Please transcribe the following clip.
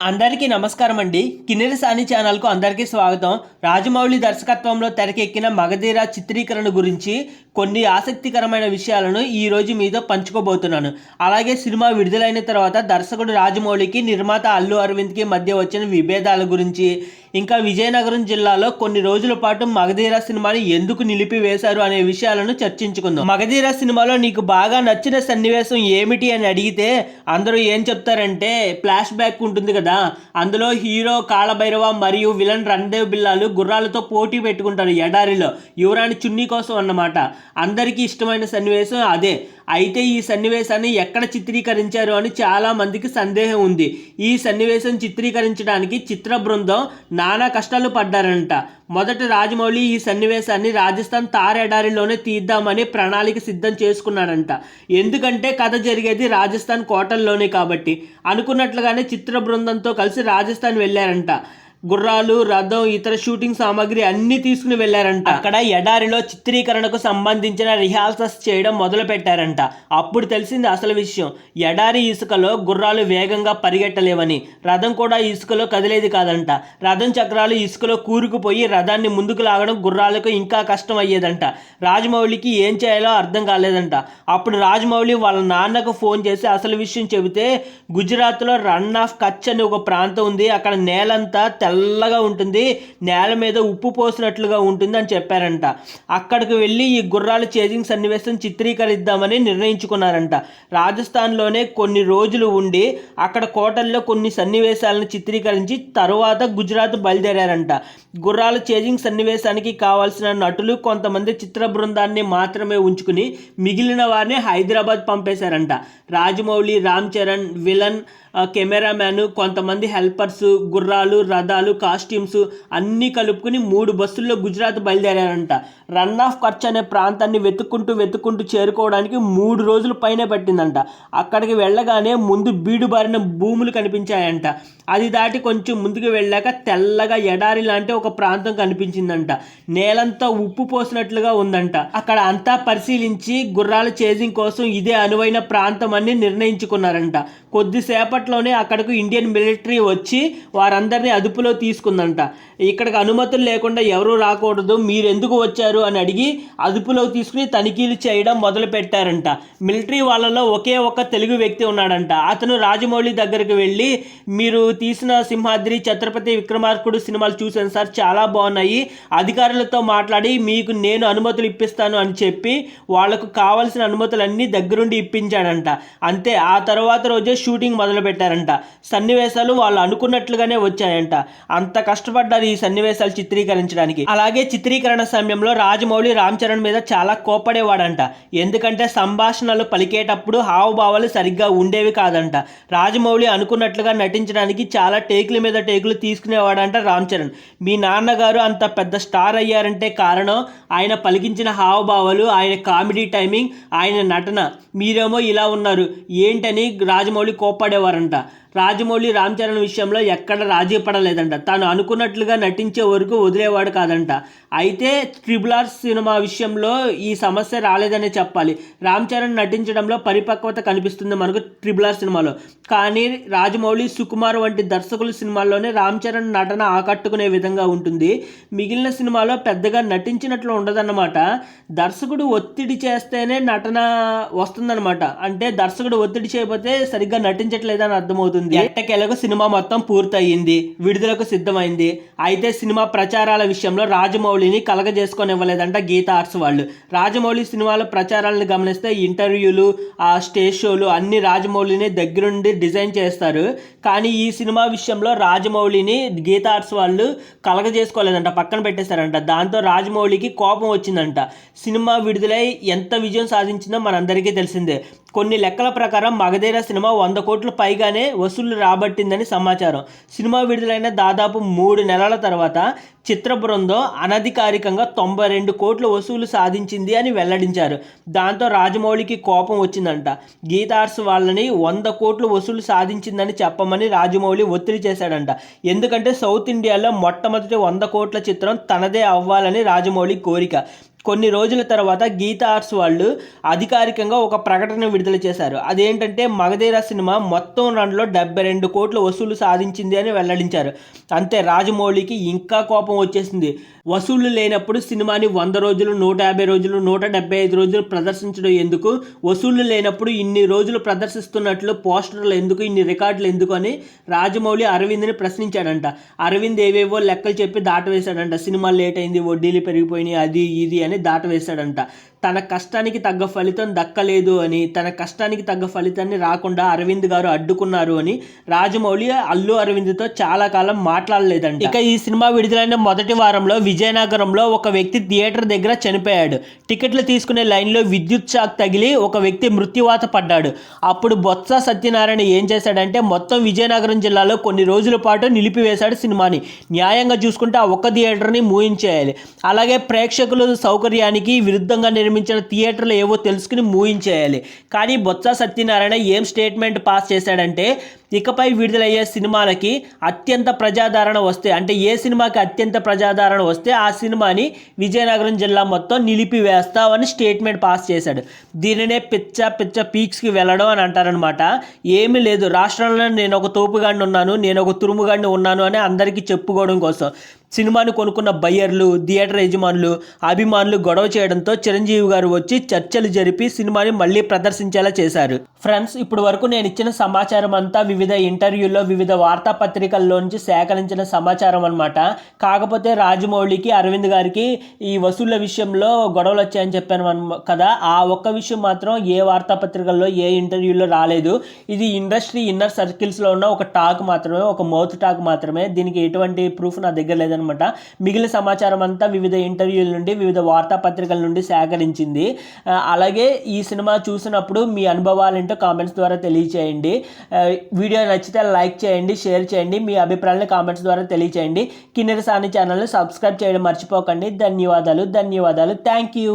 అందరికీ నమస్కారం అండి. కిన్నెర సాని ఛానల్కు అందరికీ స్వాగతం. రాజమౌళి దర్శకత్వంలో తెరకెక్కిన మగధీర చిత్రీకరణ గురించి కొన్ని ఆసక్తికరమైన విషయాలను ఈ రోజు మీతో పంచుకోబోతున్నాను. అలాగే సినిమా విడుదలైన తర్వాత దర్శకుడు రాజమౌళికి నిర్మాత అల్లు అరవింద్కి మధ్య వచ్చిన విభేదాల గురించి ఇంకా విజయనగరం జిల్లాలో కొన్ని రోజుల పాటు మగధీర సినిమాని ఎందుకు నిలిపివేశారు అనే విషయాలను చర్చించుకుందాం. మగధీర సినిమాలో నీకు బాగా నచ్చిన సన్నివేశం ఏమిటి అని అడిగితే అందరూ ఏం చెప్తారంటే ఫ్లాష్ బ్యాక్ ఉంటుంది కదా. అందులో హీరో కాళభైరవ మరియు విలన్ రణదేవ్ బిల్లాలు గుర్రాలతో పోటీ పెట్టుకుంటారు ఎడారిలో. యువరాణి చున్నీ కోసం అన్నమాట. అందరికీ ఇష్టమైన సన్నివేశం అదే. అయితే ఈ సన్నివేశాన్ని ఎక్కడ చిత్రీకరించారు అని చాలా మందికి సందేహం ఉంది. ఈ సన్నివేశం చిత్రీకరించడానికి చిత్ర బృందం నానా కష్టాలు పడ్డారంట. మొదట రాజమౌళి ఈ సన్నివేశాన్ని రాజస్థాన్ తార్ ఎడారిలోనే తీద్దామని ప్రణాళిక సిద్ధం చేసుకున్నాడంట. ఎందుకంటే కథ జరిగేది రాజస్థాన్ కోటల్లోనే కాబట్టి. అనుకున్నట్లుగానే చిత్ర బృందంతో కలిసి రాజస్థాన్ వెళ్ళారంట. గుర్రాలు రథం ఇతర షూటింగ్ సామాగ్రి అన్ని తీసుకుని వెళ్ళారంట అక్కడ ఎడారిలో చిత్రీకరణకు సంబంధించిన రిహార్సల్స్ చేయడం మొదలు పెట్టారంట అప్పుడు తెలిసింది అసలు విషయం. ఎడారి ఇసుకలో గుర్రాలు వేగంగా పరిగెట్టలేవని. రథం కూడా ఇసుకలో కదిలేది కాదంట. రథం చక్రాలు ఇసుకలో కూరుకుపోయి రథాన్ని ముందుకు లాగడం గుర్రాలకు ఇంకా కష్టం అయ్యేదంట. రాజమౌళికి ఏం చేయాలో అర్థం కాలేదంట. అప్పుడు రాజమౌళి వాళ్ళ నాన్నకు ఫోన్ చేసి అసలు విషయం చెబితే గుజరాత్లో రన్ ఆఫ్ కచ్ అని ఒక ప్రాంతం ఉంది. అక్కడ నేలంతా తెల్లగా ఉంటుంది నేల మీద ఉప్పు పోసినట్లుగా ఉంటుంది అని చెప్పారంట. అక్కడికి వెళ్ళి ఈ గుర్రాల చేజింగ్ సన్నివేశం చిత్రీకరిద్దామని నిర్ణయించుకున్నారంట. రాజస్థాన్లోనే కొన్ని రోజులు ఉండి అక్కడ కోటల్లో కొన్ని సన్నివేశాలను చిత్రీకరించి తరువాత గుజరాత్ బయలుదేరారంట. గుర్రాల చేజింగ్ సన్నివేశానికి కావాల్సిన నటులు కొంతమంది చిత్ర బృందాన్ని మాత్రమే ఉంచుకుని మిగిలిన వారిని హైదరాబాద్ పంపేశారంట. రాజమౌళి రామ్ చరణ్ విలన్ కెమెరామ్యాన్ కొంతమంది హెల్పర్స్ గుర్రాలు రథాలు కాస్ట్యూమ్స్ అన్నీ కలుపుకుని మూడు బస్సుల్లో గుజరాత్ బయలుదేరారంట. రన్ ఆఫ్ కచ్ అనే ప్రాంతాన్ని వెతుక్కుంటూ వెతుక్కుంటూ చేరుకోవడానికి మూడు రోజుల పైనే పట్టిందంట. అక్కడికి వెళ్ళగానే ముందు బీడుబారిన భూములు కనిపించాయంట. అది దాటి కొంచెం ముందుకు వెళ్ళాక తెల్లగా ఎడారి లాంటి ఒక ప్రాంతం కనిపించిందంట. నేలంతా ఉప్పు పోసినట్లుగా ఉందంట. అక్కడ అంతా పరిశీలించి గుర్రాల చేజింగ్ కోసం ఇదే అనువైన ప్రాంతం అని నిర్ణయించుకున్నారంట. కొద్దిసేపటి అప్పట్లోనే అక్కడకు ఇండియన్ మిలిటరీ వచ్చి వారందరినీ అదుపులో తీసుకుందంట. ఇక్కడికి అనుమతులు లేకుండా ఎవరూ రాకూడదు మీరు ఎందుకు వచ్చారు అని అడిగి అదుపులో తీసుకుని తనిఖీలు చేయడం మొదలుపెట్టారంట. మిలిటరీ వాళ్ళలో ఒకే ఒక్క తెలుగు వ్యక్తి ఉన్నాడంట. అతను రాజమౌళి దగ్గరికి వెళ్ళి మీరు తీసిన సింహాద్రి ఛత్రపతి విక్రమార్కుడు సినిమాలు చూశాను సార్ చాలా బాగున్నాయి. అధికారులతో మాట్లాడి మీకు నేను అనుమతులు ఇప్పిస్తాను అని చెప్పి వాళ్ళకు కావాల్సిన అనుమతులన్నీ దగ్గరుండి ఇప్పించాడంట. అంతే ఆ తర్వాత రోజే షూటింగ్ మొదలు పెట్టారంట. సన్నివేశాలు వాళ్ళు అనుకున్నట్లుగానే వచ్చాయంట. అంత కష్టపడ్డారు ఈ సన్నివేశాలు చిత్రీకరించడానికి. అలాగే చిత్రీకరణ సమయంలో రాజమౌళి రామ్ చరణ్ మీద చాలా కోపడేవాడంట ఎందుకంటే సంభాషణలు పలికేటప్పుడు హావభావాలు సరిగ్గా ఉండేవి కాదంట. రాజమౌళి అనుకున్నట్లుగా నటించడానికి చాలా టేకుల మీద టేకులు తీసుకునేవాడంట రామ్ చరణ్. మీ నాన్నగారు అంత పెద్ద స్టార్ అయ్యారంటే కారణం ఆయన పలికించిన హావభావాలు ఆయన కామెడీ టైమింగ్ ఆయన నటన. మీరేమో ఇలా ఉన్నారు. ఏంటని రాజమౌళి কারণটা రాజమౌళి రామ్ చరణ్ విషయంలో ఎక్కడ రాజీ పడలేదంట. తాను అనుకున్నట్లుగా నటించే వరకు వదిలేవాడు కాదంట. అయితే ట్రిబుల్ ఆర్ సినిమా విషయంలో ఈ సమస్య రాలేదనే చెప్పాలి. రామ్ చరణ్ నటించడంలో పరిపక్వత కనిపిస్తుంది మనకు ట్రిబుల్ ఆర్ సినిమాలో. కానీ రాజమౌళి సుకుమార్ వంటి దర్శకుల సినిమాల్లోనే రామ్ చరణ్ నటన ఆకట్టుకునే విధంగా ఉంటుంది. మిగిలిన సినిమాలో పెద్దగా నటించినట్లు ఉండదన్నమాట. దర్శకుడు ఒత్తిడి చేస్తేనే నటన వస్తుందన్నమాట. అంటే దర్శకుడు ఒత్తిడి చేయకపోతే సరిగ్గా నటించట్లేదని అర్థమవుతుంది. ఎట్టకేలకు సినిమా మొత్తం పూర్తయింది విడుదలకు సిద్ధమైంది. అయితే సినిమా ప్రచారాల విషయంలో రాజమౌళిని కలగజేసుకొని ఇవ్వలేదంట ఆర్ట్స్ వాళ్ళు రాజమౌళి సినిమాల ప్రచారాలను గమనిస్తే ఇంటర్వ్యూలు ఆ స్టేజ్ షోలు అన్ని రాజమౌళిని దగ్గరుండి డిజైన్ చేస్తారు. కానీ ఈ సినిమా విషయంలో రాజమౌళిని గీతా ఆర్ట్స్ వాళ్ళు కలగజేసుకోలేదంట పక్కన పెట్టేశారంట. దాంతో రాజమౌళికి కోపం వచ్చిందంట. సినిమా విడుదలై ఎంత విజయం సాధించిందో మనందరికీ తెలిసిందే. కొన్ని లెక్కల ప్రకారం మగధీర సినిమా వంద కోట్ల పైగానే వసూళ్ళు రాబట్టిందని సమాచారం. సినిమా విడుదలైన దాదాపు మూడు నెలల తర్వాత చిత్ర బృందం అనధికారికంగా తొంభై రెండు కోట్ల వసూలు సాధించింది అని వెల్లడించారు. దాంతో రాజమౌళికి కోపం వచ్చిందంట. గీతార్స్ వాళ్ళని వంద కోట్లు వసూలు సాధించిందని చెప్పమని రాజమౌళి ఒత్తిడి చేశాడంట. ఎందుకంటే సౌత్ ఇండియాలో మొట్టమొదటి వంద కోట్ల చిత్రం తనదే అవ్వాలని రాజమౌళి కోరిక. కొన్ని రోజుల తర్వాత గీత ఆర్ట్స్ వాళ్ళు అధికారికంగా ఒక ప్రకటన విడుదల చేశారు. అదేంటంటే మగధీర సినిమా మొత్తం రన్లో డెబ్బై రెండు కోట్ల వసూలు సాధించింది అని వెల్లడించారు. అంతే రాజమౌళికి ఇంకా కోపం వచ్చేసింది. వసూళ్ళు లేనప్పుడు సినిమాని వంద రోజులు నూట యాభై రోజులు నూట డెబ్బై ఐదు రోజులు ప్రదర్శించడం ఎందుకు? వసూళ్ళు లేనప్పుడు ఇన్ని రోజులు ప్రదర్శిస్తున్నట్లు పోస్టర్లు ఎందుకు ఇన్ని రికార్డులు ఎందుకు అని రాజమౌళి అరవింద్ని ప్రశ్నించాడంట. అరవింద్ ఏవేవో లెక్కలు చెప్పి దాటవేశాడంట. సినిమా లేట్ అయింది వడ్డీలు పెరిగిపోయినాయి అది ఇది అని దాటవేశాడంట. తన కష్టానికి తగ్గ ఫలితం దక్కలేదు అని తన కష్టానికి తగ్గ ఫలితాన్ని రాకుండా అరవింద్ గారు అడ్డుకున్నారు అని రాజమౌళి అల్లు అరవింద్తో చాలా కాలం మాట్లాడలేదంట. ఇక ఈ సినిమా విడుదలైన మొదటి వారంలో విజయనగరంలో ఒక వ్యక్తి థియేటర్ దగ్గర చనిపోయాడు. టికెట్లు తీసుకునే లైన్లో విద్యుత్ షాక్ తగిలి ఒక వ్యక్తి మృత్యువాత పడ్డాడు. అప్పుడు బొత్స సత్యనారాయణ ఏం చేశాడంటే మొత్తం విజయనగరం జిల్లాలో కొన్ని రోజుల పాటు నిలిపివేశాడు సినిమాని. న్యాయంగా చూసుకుంటే ఆ ఒక్క థియేటర్ని మూయించేయాలి. అలాగే ప్రేక్షకులు సౌ సౌకర్యానికి విరుద్ధంగా నిర్మించిన థియేటర్లు ఏవో తెలుసుకుని మూయించేయాలి. కానీ బొత్స సత్యనారాయణ ఏం స్టేట్మెంట్ పాస్ చేశాడంటే ఇకపై విడుదలయ్యే సినిమాలకి అత్యంత ప్రజాదరణ వస్తే అంటే ఏ సినిమాకి అత్యంత ప్రజాదరణ వస్తే ఆ సినిమాని విజయనగరం జిల్లా మొత్తం నిలిపివేస్తామని స్టేట్మెంట్ పాస్ చేశాడు. దీనినే పిచ్చ పిచ్చ పీక్స్కి వెళ్ళడం అని అంటారనమాట ఏమీ లేదు. రాష్ట్రంలో నేను ఒక తోపుగాడిని ఉన్నాను నేను ఒక తురుముగాడిని ఉన్నాను అని అందరికీ చెప్పుకోవడం కోసం. సినిమాను కొనుక్కున్న బయ్యర్లు థియేటర్ యజమానులు అభిమానులు గొడవ చేయడంతో చిరంజీవి గారు వచ్చి చర్చలు జరిపి సినిమాని మళ్ళీ ప్రదర్శించేలా చేశారు. ఫ్రెండ్స్ ఇప్పటి వరకు నేను ఇచ్చిన సమాచారం అంతా వివిధ ఇంటర్వ్యూల్లో వివిధ వార్తాపత్రికల్లో నుంచి సేకరించిన సమాచారం అనమాట కాకపోతే రాజమౌళికి అరవింద్ గారికి ఈ వసూళ్ళ విషయంలో గొడవలు వచ్చాయని చెప్పాను కదా? ఆ ఒక్క విషయం మాత్రం ఏ వార్తాపత్రికల్లో ఏ ఇంటర్వ్యూలో రాలేదు. ఇది ఇండస్ట్రీ ఇన్నర్ సర్కిల్స్లో ఉన్న ఒక టాక్ మాత్రమే ఒక మౌత్ టాక్ మాత్రమే. దీనికి ఎటువంటి ప్రూఫ్ నా దగ్గర లేదని అనమాట మిగిలిన సమాచారం అంతా వివిధ ఇంటర్వ్యూల నుండి వివిధ వార్తాపత్రికల నుండి సేకరించింది. అలాగే ఈ సినిమా చూసినప్పుడు మీ అనుభవాలు ఏంటో కామెంట్స్ ద్వారా తెలియచేయండి. వీడియో నచ్చితే లైక్ చేయండి షేర్ చేయండి మీ అభిప్రాయాలను కామెంట్స్ ద్వారా తెలియచేయండి. కిన్నెర సాని ఛానల్ని సబ్స్క్రైబ్ చేయడం మర్చిపోకండి. ధన్యవాదాలు ధన్యవాదాలు. Thank you.